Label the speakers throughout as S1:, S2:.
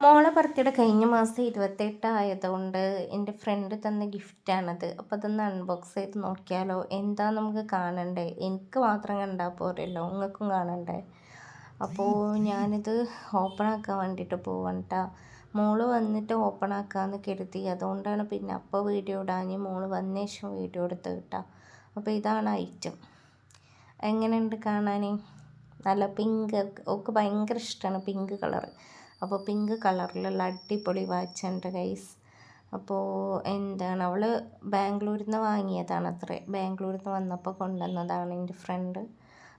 S1: മോളെ ബർത്ത്ഡേ കഴിഞ്ഞ മാസം ഇരുപത്തെട്ട് ആയതുകൊണ്ട് എന്റെ ഫ്രണ്ട് തന്ന ഗിഫ്റ്റാണത് അപ്പോൾ അതൊന്ന് അൺബോക്സ് ചെയ്ത് നോക്കിയാലോ? എന്താ നമുക്ക് കാണണ്ടേ? എനിക്ക് മാത്രം കണ്ടാൽ പോരല്ലോ. നിങ്ങൾക്കും കാണണ്ടേ? അപ്പോൾ ഞാനിത് ഓപ്പൺ ആക്കാൻ വേണ്ടിയിട്ട് പോവണ്ട മോൾ വന്നിട്ട് ഓപ്പൺ ആക്കാമെന്ന് കരുതി. അതുകൊണ്ടാണ് പിന്നെ അപ്പോൾ വീഡിയോ ഇടാഞ്ഞ് മോൾ വന്ന ശേഷം വീഡിയോ എടുത്ത് കിട്ടാം അപ്പോൾ ഇതാണ് ഐറ്റം എങ്ങനെയുണ്ട് കാണാൻ നല്ല പിങ്ക് ഒക്കെ ഭയങ്കര ഇഷ്ടമാണ് പിങ്ക് കളറ് അപ്പോൾ പിങ്ക് കളറിലുള്ള അടിപൊളി വാച്ച് വാച്ചുണ്ട് ഗൈസ് അപ്പോൾ എന്താണ് അവൾ ബാംഗ്ലൂരിൽ നിന്ന് വാങ്ങിയതാണ് അത്രേ. ബാംഗ്ലൂരിൽ നിന്ന് വന്നപ്പോൾ കൊണ്ടുവന്നതാണ് എന്റെ ഫ്രണ്ട്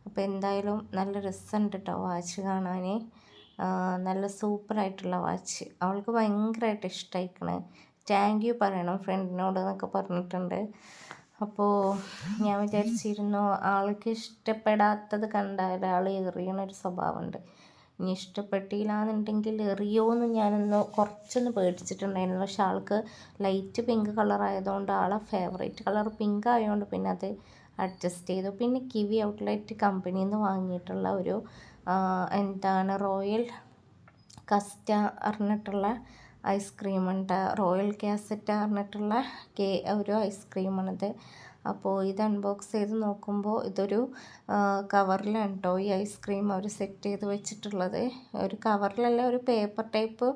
S1: അപ്പോൾ എന്തായാലും നല്ല രസമുണ്ട് കേട്ടോ വാച്ച് കാണാൻ നല്ല സൂപ്പറായിട്ടുള്ള വാച്ച് അവൾക്ക് ഭയങ്കരമായിട്ട് ഇഷ്ടമായിക്കണ് താങ്ക് യു പറയണം ഫ്രണ്ടിനോട് എന്നൊക്കെ പറഞ്ഞിട്ടുണ്ട്. അപ്പോൾ ഞാൻ വിചാരിച്ചിരുന്നു ആൾക്ക് ഇഷ്ടപ്പെടാത്തത് കണ്ടാൽ ആൾ എറിയണൊരു സ്വഭാവമുണ്ട് ഇനി ഇഷ്ടപ്പെട്ടില്ല എന്നുണ്ടെങ്കിൽ എറിയോന്ന് ഞാനൊന്ന് കുറച്ചൊന്ന് പേടിച്ചിട്ടുണ്ടായിരുന്നു. പക്ഷെ ആൾക്ക് ലൈറ്റ് പിങ്ക് കളറായതുകൊണ്ട് ആളെ ഫേവറേറ്റ് കളർ പിങ്ക് ആയതുകൊണ്ട് പിന്നെ അത് അഡ്ജസ്റ്റ് ചെയ്തു. പിന്നെ കിവി ഔട്ട്ലെറ്റ് കമ്പനിയിൽ നിന്ന് വാങ്ങിയിട്ടുള്ള ഒരു എന്താണ് റോയൽ കസ്റ്റ അറിഞ്ഞിട്ടുള്ള ഐസ്ക്രീമുണ്ട് റോയൽ കാസറ്റ് അറിഞ്ഞിട്ടുള്ള കേ ഒരു ഐസ്ക്രീമാണിത് അപ്പോൾ ഇത് അൺബോക്സ് ചെയ്ത് നോക്കുമ്പോൾ ഇതൊരു കവറിലാണ് കേട്ടോ ഈ ഐസ്ക്രീം അവർ സെറ്റ് ചെയ്ത് വെച്ചിട്ടുള്ളത്. ഒരു കവറിലല്ല ഒരു പേപ്പർ ടൈപ്പ്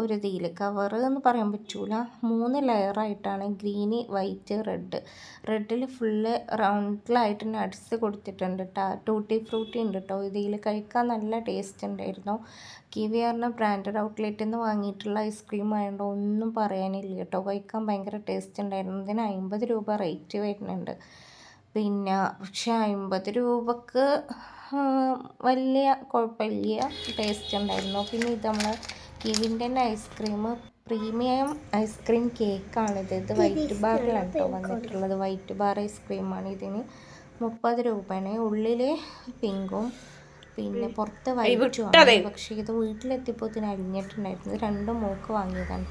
S1: ഒരു ഇതിൽ കവർ എന്ന് പറയാൻ പറ്റൂല. മൂന്ന് ലെയറായിട്ടാണ് ഗ്രീന് വൈറ്റ് റെഡ് റെഡിൽ ഫുള്ള് റൗണ്ടിലായിട്ട് നട്സ് കൊടുത്തിട്ടുണ്ട് കേട്ടോ ടൂട്ടി ഫ്രൂട്ടി ഉണ്ട് കേട്ടോ ഇതിൽ കഴിക്കാൻ നല്ല ടേസ്റ്റ് ഉണ്ടായിരുന്നു. കിവി പറഞ്ഞ ബ്രാൻഡഡ് ഔട്ട്ലെറ്റിൽ നിന്ന് വാങ്ങിയിട്ടുള്ള ഐസ്ക്രീം ആയതുകൊണ്ട് ഒന്നും പറയാനില്ല കേട്ടോ കഴിക്കാൻ ഭയങ്കര ടേസ്റ്റ് ഉണ്ടായിരുന്നു. ഇതിന് അമ്പത് രൂപ റേറ്റ് വരുന്നുണ്ട്. പിന്നെ പക്ഷെ അമ്പത് രൂപക്ക് വലിയ കുഴപ്പമില്ല. ടേസ്റ്റ് ഉണ്ടായിരുന്നു. പിന്നെ ഇത് നമ്മൾ കിവിന്റെ തന്നെ ഐസ്ക്രീം പ്രീമിയം ഐസ്ക്രീം കേക്കാണിത് ഇത്. വൈറ്റ് ബാറിലാണ് കേട്ടോ വന്നിട്ടുള്ളത്. വൈറ്റ് ബാർ ഐസ്ക്രീമാണ് ഇതിന് മുപ്പത് രൂപയാണ് ഉള്ളിൽ പിങ്കും പിന്നെ പുറത്ത് വൈറ്റുമാണ് പക്ഷേ ഇത് വീട്ടിലെത്തിയപ്പോൾ ഇതിന് അരിഞ്ഞിട്ടുണ്ടായിരുന്നു. രണ്ടും മൂക്ക് വാങ്ങിയതാണ് കേട്ടോ